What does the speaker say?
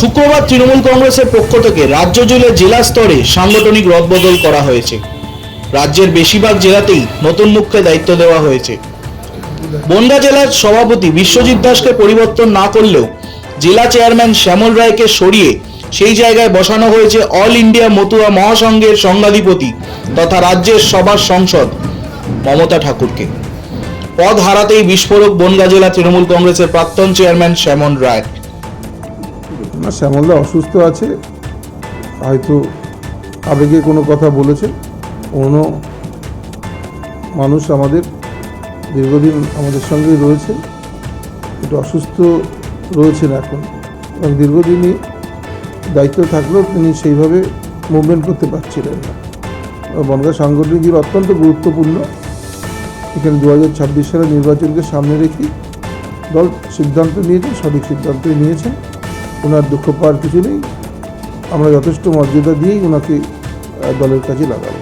শুক্রবার তৃণমূল কংগ্রেসের পক্ষ থেকে রাজ্য জুড়ে জেলা স্তরে সাংগঠনিক রদবদল করা হয়েছে। রাজ্যের বেশিরভাগ জেলাতেই নতুন মুখকে দায়িত্ব দেওয়া হয়েছে। বনগা জেলার সভাপতি বিশ্বজিৎ দাসকে পরিবর্তন না করলেও জেলা চেয়ারম্যান শ্যামল রায়কে সরিয়ে সেই জায়গায় বসানো হয়েছে অল ইন্ডিয়া মতুয়া মহাসংঘের সংঘাধিপতি তথা রাজ্যের সভার সংসদ মমতা ঠাকুরকে। পদ হারাতেই বিস্ফোরক বনগা জেলা তৃণমূল কংগ্রেসের প্রাক্তন চেয়ারম্যান শ্যামল রায়। না, শ্যামলদা অসুস্থ আছে, হয়তো আবেগে কোনো কথা বলেছে। কোনো মানুষ আমাদের, দীর্ঘদিন আমাদের সঙ্গেই রয়েছে। একটু অসুস্থ রয়েছেন এখন। এবং দীর্ঘদিনই দায়িত্ব থাকলেও তিনি সেইভাবে মুভমেন্ট করতে পারছিলেন না। বনগা সাংগঠনিক দিক অত্যন্ত গুরুত্বপূর্ণ। এখানে দু হাজার ছাব্বিশ সালের নির্বাচনকে সামনে রেখে দল সিদ্ধান্ত নিয়েছে, সঠিক সিদ্ধান্তই নিয়েছেন ওনার দুঃখ পাওয়ার কিছু নেই। আমরা যথেষ্ট মর্যাদা দিয়েই ওনাকে দলের কাজে লাগাবো।